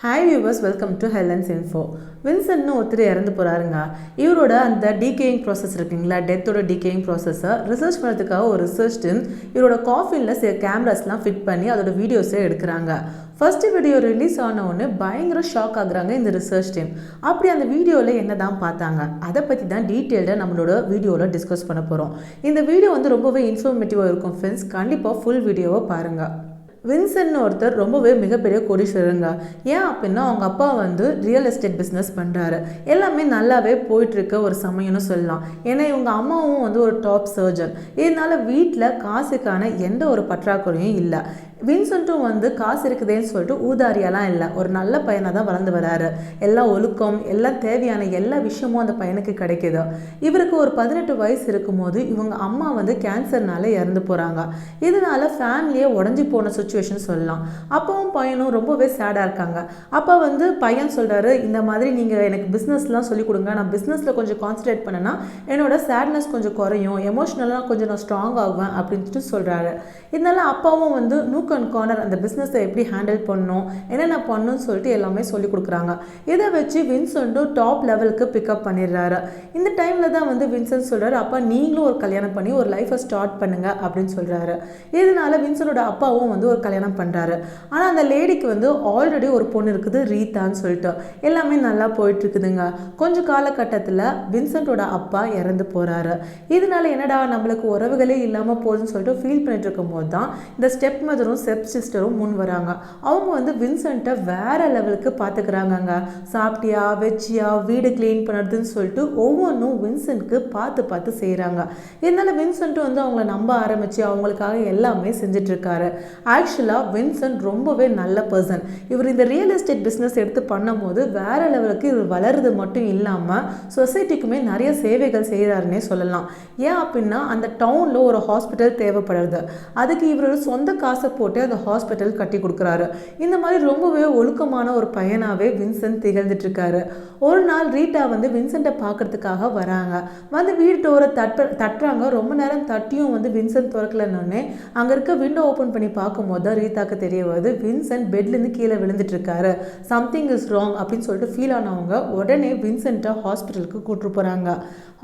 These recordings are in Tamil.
Hi viewers welcome to Helen's info வின்சென்ட்னு ஒருத்தர் இறந்து போகிறாருங்க இவரோட அந்த டிகேயிங் ப்ராசஸ் இருக்குங்களா? டெத்தோட டிகேயிங் ப்ராசஸை ரிசர்ச் பண்ணுறதுக்காக ஒரு ரிசர்ச் டீம் இவரோட காஃபினில் சில கேமராஸ்லாம் ஃபிட் பண்ணி அதோட வீடியோஸே எடுக்கிறாங்க. ஃபஸ்ட்டு வீடியோ ரிலீஸ் ஆன உடனே பயங்கர ஷாக் ஆகுறாங்க இந்த ரிசர்ச் டீம் அப்படி அந்த வீடியோவில் என்ன தான் பார்த்தாங்க? அதை பற்றி தான் டீட்டெயில்டாக நம்மளோட வீடியோவில் டிஸ்கஸ் பண்ண போகிறோம் இந்த வீடியோ வந்து ரொம்பவே இன்ஃபர்மேட்டிவாக இருக்கும் ஃப்ரெண்ட்ஸ் கண்டிப்பாக ஃபுல் வீடியோவை பாருங்கள் வின்சென்ட்னு ஒருத்தர் ரொம்பவே மிகப்பெரிய கோடீஸ்வரருங்க. ஏன் அப்படின்னா அவங்க அப்பா வந்து ரியல் எஸ்டேட் பிஸ்னஸ் பண்ணுறாரு எல்லாமே நல்லாவே போயிட்டுருக்க ஒரு சமயம்னு சொல்லலாம். ஏன்னா இவங்க அம்மாவும் வந்து ஒரு டாப் சர்ஜன் இதனால வீட்டில் காசுக்கான எந்த ஒரு பற்றாக்குறையும் இல்லை. வின்சென்ட்டும் வந்து காசு இருக்குதேன்னு சொல்லிட்டு ஊதாரியாலாம் இல்லை. ஒரு நல்ல பையனாக தான் வளர்ந்து வராரு. எல்லா ஒழுக்கம் எல்லா தேவையான எல்லா விஷயமும் அந்த பையனுக்கு கிடைக்கிது. இவருக்கு ஒரு பதினெட்டு வயசு இருக்கும்போது இவங்க அம்மா வந்து கேன்சர்னால இறந்து போகிறாங்க இதனால ஃபேமிலியே உடஞ்சி போன சுச்சுவேஷன் சொல்லலாம். அப்பாவும் பையனும் ரொம்பவே சேடாக இருக்காங்க. அப்போ வந்து பையன் சொல்கிறாரு இந்த மாதிரி நீங்கள் எனக்கு பிஸ்னஸ்லாம் சொல்லிக் கொடுங்க. நான் பிஸ்னஸில் கொஞ்சம் கான்சன்ட்ரேட் பண்ணேன்னா என்னோட சேட்னஸ் கொஞ்சம் குறையும். எமோஷ்னலாக கொஞ்சம் நான் ஸ்ட்ராங் ஆகுவேன் அப்படின்ட்டு சொல்கிறாரு இதனால அப்பாவும் வந்து நூக் அண்ட் கார்னர் அந்த பிஸ்னஸை எப்படி ஹேண்டில் பண்ணணும் என்னென்ன பண்ணணும்னு சொல்லிட்டு எல்லாமே சொல்லி கொடுக்குறாங்க. இதை வச்சு வின்சென்ட்டும் டாப் லெவலுக்கு பிக்கப் பண்ணிடுறாரு. இந்த டைமில் தான் வந்து வின்சென்ட் சொல்கிறாரு அப்பா நீங்களும் ஒரு கல்யாணம் பண்ணி ஒரு லைஃப்பை ஸ்டார்ட் பண்ணுங்க அப்படின்னு சொல்கிறாரு இதனால வின்சனோட அப்பாவும் வந்து ஒரு கல்யாணம் பண்ணுறாரு ஆனால் அந்த லேடிக்கு வந்து ஆல்ரெடி ஒரு பொண்ணு இருக்குது ரீதான்னு சொல்லிட்டு. எல்லாமே நல்லா போயிட்டு இருக்குதுங்க கொஞ்சம் காலகட்டத்தில் வின்சென்ட்டோட அப்பா இறந்து போகிறாரு இதனால என்னடா நம்மளுக்கு உறவுகளே இல்லாமல் போகுதுன்னு சொல்லிட்டு ஃபீல் பண்ணிட்டு இருக்கும்போது தான் இந்த ஸ்டெப் மதரும் ஸ்டெப் சிஸ்டரும் முன் வராங்க. அவங்க வந்து வின்சென்ட்டை வேற லெவலுக்கு பார்த்துக்கிறாங்கங்க சாப்பிட்டியா வெச்சியா வீடு க்ளீன் பண்ணுறதுன்னு சொல்லிட்டு ஒவ்வொன்றும் வின்சென்ட்க்கு பார்த்து பார்த்து செய்கிறாங்க இதனால் வின்சென்ட்டும் வந்து அவங்கள நம்ப ஆரம்பித்து அவங்களுக்காக எல்லாமே செஞ்சிட்ருக்காரு ஆக்சுவலாக வின்சன் ரொம்பவே நல்ல பர்சன் இவர் இந்த ரியல் எஸ்டேட் பிஸ்னஸ் எடுத்து பண்ணும்போது வேற லெவலுக்கு இவர் வளருது மட்டும் இல்லாமல் சொசைட்டிக்குமே நிறைய சேவைகள் செய்கிறாருன்னே சொல்லலாம். ஏன் அப்படின்னா அந்த டவுனில் ஒரு ஹாஸ்பிட்டல் தேவைப்படுறது அதுக்கு இவரோட சொந்த காசை போட்டு அந்த ஹாஸ்பிட்டல் கட்டி கொடுக்குறாரு. இந்த மாதிரி ரொம்பவே ஒழுக்கமான ஒரு பையனாகவே வின்சென்ட் திகழ்ந்துட்டு இருக்காரு ஒரு நாள் ரீட்டா வந்து வின்சென்ட்டை பார்க்குறதுக்காக வராங்க. வந்து வீடு டோரை தட்ப தட்டுறாங்க. ரொம்ப நேரம் தட்டியும் வந்து வின்சென்ட் திறக்கலன்னொடனே அங்கே இருக்க விண்டோ ஓப்பன் பண்ணி பார்க்கும்போது தான் ரீதாக்கு தெரிய வருது. வின்சென்ட் பெட்லேருந்து கீழே விழுந்துட்டு இருக்காரு சம்திங் இஸ் ராங் அப்படின்னு சொல்லிட்டு ஃபீல் ஆனவங்க உடனே வின்சென்ட்டை ஹாஸ்பிட்டலுக்கு கூட்டு போகிறாங்க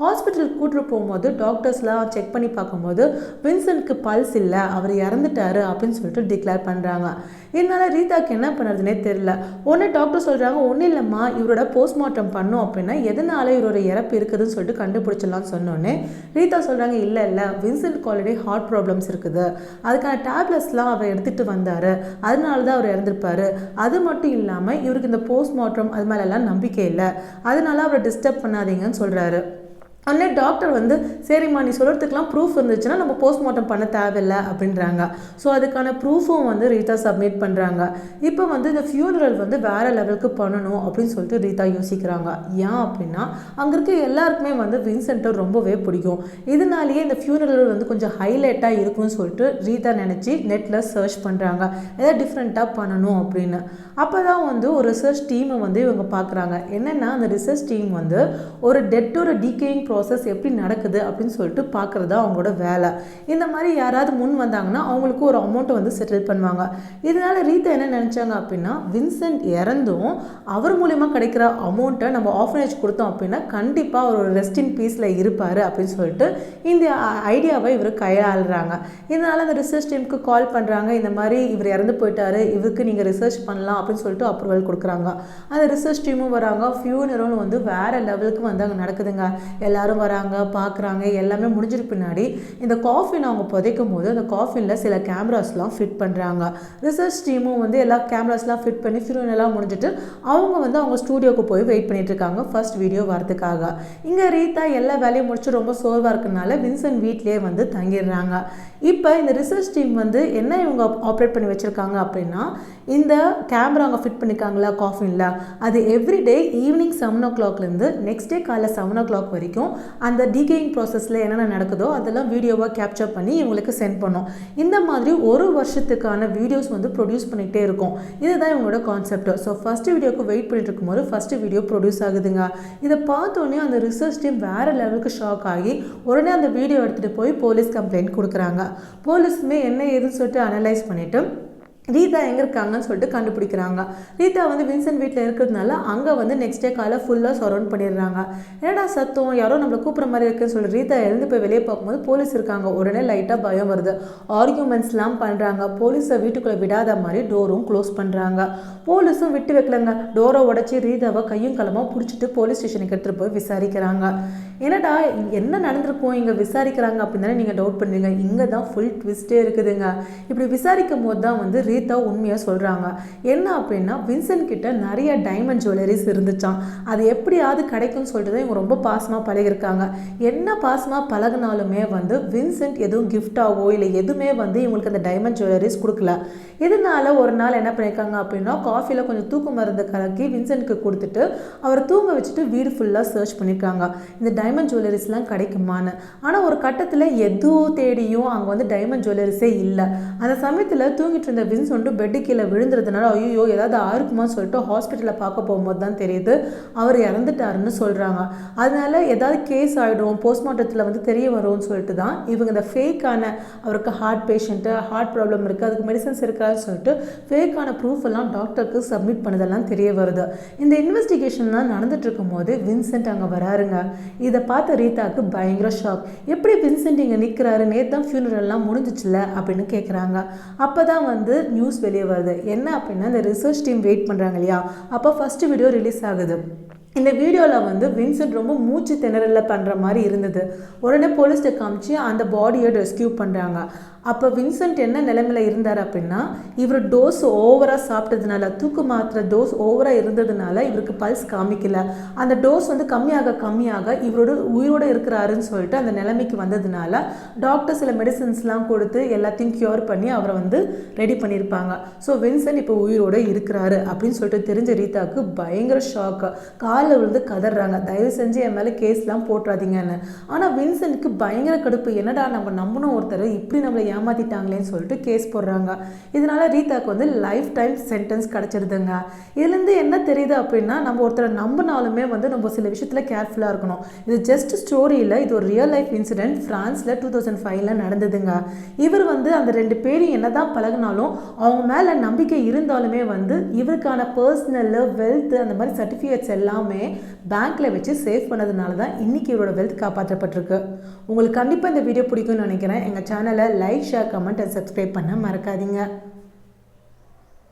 ஹாஸ்பிட்டலுக்கு கூட்டு போகும்போது டாக்டர்ஸ்லாம் செக் பண்ணி பார்க்கும்போது வின்சென்ட்க்கு பல்ஸ் இல்லை அவர் இறந்துட்டாரு அப்படின்னு சொல்லிட்டு டிக்ளேர் பண்ணுறாங்க இதனால் ரீதாக்கு என்ன பண்ணுறதுனே தெரில ஒன்று டாக்டர் சொல்கிறாங்க ஒன்றும் இல்லைம்மா இவரோட போஸ்ட்மார்ட்டம் பண்ணோம் அப்படின்னா எதனால இவரோட இறப்பு இருக்குதுன்னு சொல்லிட்டு கண்டுபிடிச்சிடலாம்னு சொன்னோன்னே ரீதா சொல்கிறாங்க இல்லை இல்லை வின்சென்ட் ஆல்ரெடி ஹார்ட் ப்ராப்ளம்ஸ் இருக்குது. அதுக்கான டேப்லெட்ஸ்லாம் அவர் எடுத்துகிட்டு வந்தார். அதனால தான் அவர் இறந்துருப்பாரு. அது மட்டும் இல்லாமல் இவருக்கு இந்த போஸ்ட்மார்ட்டம் அது மேலெல்லாம் நம்பிக்கை இல்லை. அதனால அவரை டிஸ்டர்ப் பண்ணாதீங்கன்னு சொல்கிறாரு உடனே டாக்டர் வந்து சரிம்மா நீ சொல்கிறதுக்கெலாம் ப்ரூஃப் இருந்துச்சுன்னா நம்ம போஸ்ட்மார்ட்டம் பண்ண தேவையில்லை அப்படின்றாங்க. ஸோ அதுக்கான ப்ரூஃபும் வந்து ரீதா சப்மிட் பண்ணுறாங்க இப்போ வந்து இந்த ஃபியூனரல் வந்து வேறு லெவலுக்கு பண்ணணும் அப்படின்னு சொல்லிட்டு ரீதா யோசிக்கிறாங்க. ஏன் அப்படின்னா அங்கே இருக்க எல்லாருக்குமே வந்து வின்சென்ட்டை ரொம்பவே பிடிக்கும். இதனாலேயே இந்த ஃபியூனரல் வந்து கொஞ்சம் ஹைலைட்டாக இருக்கும்னு சொல்லிட்டு ரீதா நினச்சி நெட்டில் சர்ச் பண்ணுறாங்க ஏதாவது டிஃப்ரெண்ட்டாக பண்ணணும் அப்படின்னு. அப்போ தான் வந்து ஒரு ரிசர்ச் டீமை வந்து இவங்க பார்க்குறாங்க என்னென்னா அந்த ரிசர்ச் டீம் வந்து ஒரு டெட்டோட டிகேயிங் ப்ராசஸ் எப்படி நடக்குது அப்படின்னு சொல்லிட்டு பார்க்குறது தான் அவங்களோட வேலை. இந்த மாதிரி யாராவது முன் வந்தாங்கன்னா அவங்களுக்கு ஒரு அமௌண்ட்டை வந்து செட்டில் பண்ணுவாங்க. இதனால் ரீதா என்ன நினச்சாங்க அப்படின்னா வின்சென்ட் இறந்தும் அவர் மூலிமா கிடைக்கிற அமௌண்ட்டை நம்ம ஆஃபனேஜ் கொடுத்தோம் அப்படின்னா கண்டிப்பாக அவர் ஒரு ரெஸ்ட் இன் பீஸில் இருப்பார் அப்படின்னு சொல்லிட்டு இந்த ஐடியாவை இவர் கையாளுறாங்க. இதனால் அந்த ரிசர்ச் டீமுக்கு கால் பண்ணுறாங்க இந்த மாதிரி இவர் இறந்து போயிட்டாரு. இவருக்கு நீங்கள் ரிசர்ச் பண்ணலாம் அப்படின்னு சொல்லிட்டு அப்ரூவல் கொடுக்குறாங்க. அந்த ரிசர்ச் டீமும் வராங்க. ஃபியூனரும் வந்து வேறு லெவலுக்கு வந்து அங்கே நடக்குதுங்க. எல்லாரும் வராங்க பார்க்குறாங்க எல்லாமே முடிஞ்சிருக்கு பின்னாடி இந்த காஃபின் அவங்க புதைக்கும் போது அந்த காஃபினில் சில கேமராஸ்லாம் ஃபிட் பண்ணுறாங்க ரிசர்ச் டீமும் வந்து எல்லா கேமராஸ்லாம் ஃபிட் பண்ணி ஃபிரோனெல்லாம் முடிஞ்சிட்டு அவங்க வந்து அவங்க ஸ்டூடியோவுக்கு போய் வெயிட் பண்ணிட்டு இருக்காங்க ஃபர்ஸ்ட் வீடியோ வரதுக்காக இங்கே ரீதா எல்லா வேலையும் முடிச்சு ரொம்ப சோர்வாக இருக்கனால வின்சென்ட் வீட்லேயே வந்து தங்கிடுறாங்க. இப்போ இந்த ரிசர்ச் டீம் வந்து என்ன இவங்க ஆப்ரேட் பண்ணி வச்சுருக்காங்க அப்படின்னா இந்த கேமரா அவங்க ஃபிட் பண்ணியிருக்காங்களா காஃபின்ல அது எவ்ரி டே ஈவினிங் செவன் ஓ கிளாக்லேருந்து நெக்ஸ்ட் டே காலைல செவன் ஓ கிளாக் வரைக்கும் அந்த டிகேயிங் ப்ராசஸில் என்னென்ன நடக்குதோ அதெல்லாம் வீடியோவாக கேப்சர் பண்ணி இவங்களுக்கு சென்ட் பண்ணோம். இந்த மாதிரி ஒரு வருஷத்துக்கான வீடியோஸ் வந்து ப்ரொடியூஸ் பண்ணிகிட்டே இருக்கும். இதுதான் இவங்களோட கான்செப்ட் ஸோ ஃபஸ்ட்டு வீடியோக்கு வெயிட் பண்ணிட்டு இருக்கும்போது ஃபஸ்ட்டு வீடியோ ப்ரொடியூஸ் ஆகுதுங்க. இதை பார்த்தோன்னே அந்த ரிசர்ச் டீம் வேறு லெவலுக்கு ஷாக் ஆகி உடனே அந்த வீடியோ எடுத்துகிட்டு போய் போலீஸ் கம்ப்ளைண்ட் கொடுக்குறாங்க. போலீஸுமே என்ன ஏதுன்னு சொல்லிட்டு அனலைஸ் பண்ணிவிட்டு ரீதா எங்கே இருக்காங்கன்னு சொல்லிட்டு கண்டுபிடிக்கிறாங்க. ரீதா வந்து வின்சென்ட் வீட்டில் இருக்கிறதுனால அங்கே வந்து நெக்ஸ்ட் டே காலை ஃபுல்லாக சரௌண்ட் பண்ணிடுறாங்க. என்னடா சத்தம்? யாரோ நம்மளை கூப்பிட்ற மாதிரி இருக்குன்னு சொல்லி ரீதா எழுந்து போய் வெளியே பார்க்கும்போது போலீஸ் இருக்காங்க. உடனே லைட்டாக பயம் வருது. ஆர்கியூமெண்ட்ஸ்லாம் பண்ணுறாங்க போலீஸை வீட்டுக்குள்ளே விடாத மாதிரி டோரும் க்ளோஸ் பண்ணுறாங்க போலீஸும் விட்டு வைக்கலங்க. டோரை உடச்சி ரீதாவை கையும் களமாக பிடிச்சிட்டு போலீஸ் ஸ்டேஷனுக்கு எடுத்துகிட்டு போய் விசாரிக்கிறாங்க. என்னடா என்ன நடந்திருக்கும்? இங்கே விசாரிக்கிறாங்க அப்படின்னு தானே நீங்கள் டவுட் பண்ணுவீங்க. இங்கே தான் ஃபுல் ட்விஸ்ட்டே இருக்குதுங்க. இப்படி விசாரிக்கும் போது தான் வந்து ரீதா உண்மையாக சொல்கிறாங்க என்ன அப்படின்னா வின்சென்ட் கிட்ட நிறைய டைமண்ட் ஜுவல்லரிஸ் இருந்துச்சாம். அது எப்படியாவது கிடைக்கும்னு சொல்லிட்டு தான் இவங்க ரொம்ப பாசமாக பழகிருக்காங்க என்ன பாசமாக பழகினாலுமே வந்து வின்சென்ட் எதுவும் கிஃப்டாவோ இல்லை எதுவுமே வந்து இவங்களுக்கு அந்த டைமண்ட் ஜுவல்லரிஸ் கொடுக்கல. இதனால் ஒரு நாள் என்ன பண்ணியிருக்காங்க அப்படின்னா காஃபியில் கொஞ்சம் தூக்கு மருந்து கலக்கி வின்சென்ட்க்கு கொடுத்துட்டு அவரை தூங்க வச்சுட்டு வீடு ஃபுல்லாக சர்ச் பண்ணியிருக்காங்க இந்த டைமண்ட் ஜுவல்லரிஸ்லாம் கிடைக்குமான்னு. ஆனால் ஒரு கட்டத்தில் எதோ தேடியும் அங்கே வந்து டைமண்ட் ஜுவல்லரிஸே இல்லை. அந்த சமயத்தில் தூங்கிட்டு இருந்த வின்சென்ட் பெட்டு கீழே விழுந்துறதுனால ஐயோ ஏதாவது ஆயிருக்குமான்னு சொல்லிட்டு ஹாஸ்பிட்டலில் பார்க்க போகும்போது தான் தெரியுது அவர் இறந்துட்டாருன்னு சொல்கிறாங்க அதனால ஏதாவது கேஸ் ஆகிடும் போஸ்ட்மார்ட்டத்தில் வந்து தெரிய வரும்னு சொல்லிட்டு தான் இவங்க இந்த ஃபேக்கான அவருக்கு ஹார்ட் பேஷண்ட்டு ஹார்ட் ப்ராப்ளம் இருக்குது அதுக்கு மெடிசன்ஸ் இருக்காதுன்னு சொல்லிட்டு ஃபேக்கான ப்ரூஃப் எல்லாம் டாக்டருக்கு சப்மிட் பண்ணதெல்லாம் தெரிய வருது. இந்த இன்வெஸ்டிகேஷன்லாம் நடந்துட்டு இருக்கும்போது வின்சென்ட் அங்கே வராருங்க. இதை பார்த்த ரீதாக்கு பயங்கர ஷாக் எப்படி வின்சென்ட் இங்கே நிற்கிறாரு நேற்று தான் ஃபியூனரெல்லாம் முடிஞ்சிச்சுல அப்படின்னு கேட்குறாங்க அப்போ தான் வந்து நியூஸ் வெளியே வருது. என்ன அப்படின்னா இந்த ரிசர்ச் டீம் வெயிட் பண்ணுறாங்க இல்லையா? அப்போ ஃபஸ்ட்டு வீடியோ ரிலீஸ் ஆகுது. இந்த வீடியோவில் வந்து வின்சென்ட் ரொம்ப மூச்சு திணறலில் பண்ணுற மாதிரி இருந்தது. உடனே போலீஸ்கிட்ட காமிச்சு அந்த பாடியை ரெஸ்கியூ பண்ணுறாங்க அப்போ வின்சென்ட் என்ன நிலைமையில் இருந்தார் அப்படின்னா இவர் டோஸ் ஓவராக சாப்பிட்டதுனால தூக்கு மாத்திரை டோஸ் ஓவராக இருந்ததுனால இவருக்கு பல்ஸ் காமிக்கல. அந்த டோஸ் வந்து கம்மியாக கம்மியாக இவரோட உயிரோடு இருக்கிறாருன்னு சொல்லிட்டு அந்த நிலைமைக்கு வந்ததுனால டாக்டர் சில மெடிசன்ஸ்லாம் கொடுத்து எல்லாத்தையும் க்யூர் பண்ணி அவரை வந்து ரெடி பண்ணியிருப்பாங்க ஸோ வின்சென்ட் இப்போ உயிரோடு இருக்கிறாரு அப்படின்னு சொல்லிட்டு தெரிஞ்ச ரீதாவுக்கு பயங்கர ஷாக்கு காலில் விழுந்து கதறாங்க. தயவு செஞ்சு என் மேலே கேஸ்லாம் போட்டுறாதீங்கன்னு. ஆனால் வின்சென்ட்க்கு பயங்கர கடுப்பு. என்னடா நம்ம நம்பணும் ஒருத்தர் இப்படி நம்மளை ஏமாத்திட்டாங்களேன்னு சொல்லிட்டு கேஸ் போடுறாங்க. இதனால ரீதாக்கு வந்து லைஃப் டைம் சென்டென்ஸ் கிடச்சிருதுங்க. இதுலேருந்து என்ன தெரியுது அப்படின்னா நம்ம ஒருத்தரை நம்பினாலுமே வந்து நம்ம சில விஷயத்தில் கேர்ஃபுல்லாக இருக்கணும். இது ஜஸ்ட் ஸ்டோரியில் இது ஒரு ரியல் லைஃப் இன்சிடென்ட் ஃப்ரான்ஸில் டூ தௌசண்ட் ஃபைவ்ல நடந்ததுங்க. இவர் வந்து அந்த ரெண்டு பேரும் என்னதான் பழகினாலும் அவங்க மேலே நம்பிக்கை இருந்தாலுமே வந்து இவருக்கான பர்சனல் வெல்த் அந்த மாதிரி சர்டிஃபிகேட்ஸ் எல்லாமே பேங்க்கில் வச்சு சேவ் பண்ணதுனால தான் இன்னைக்கு இவரோட வெல்த் காப்பாற்றப்பட்டிருக்கு. உங்களுக்கு கண்டிப்பாக இந்த வீடியோ பிடிக்கும்னு நினைக்கிறேன். எங்கள் சேனலை like share comment and subscribe பண்ண மறக்காதீங்க.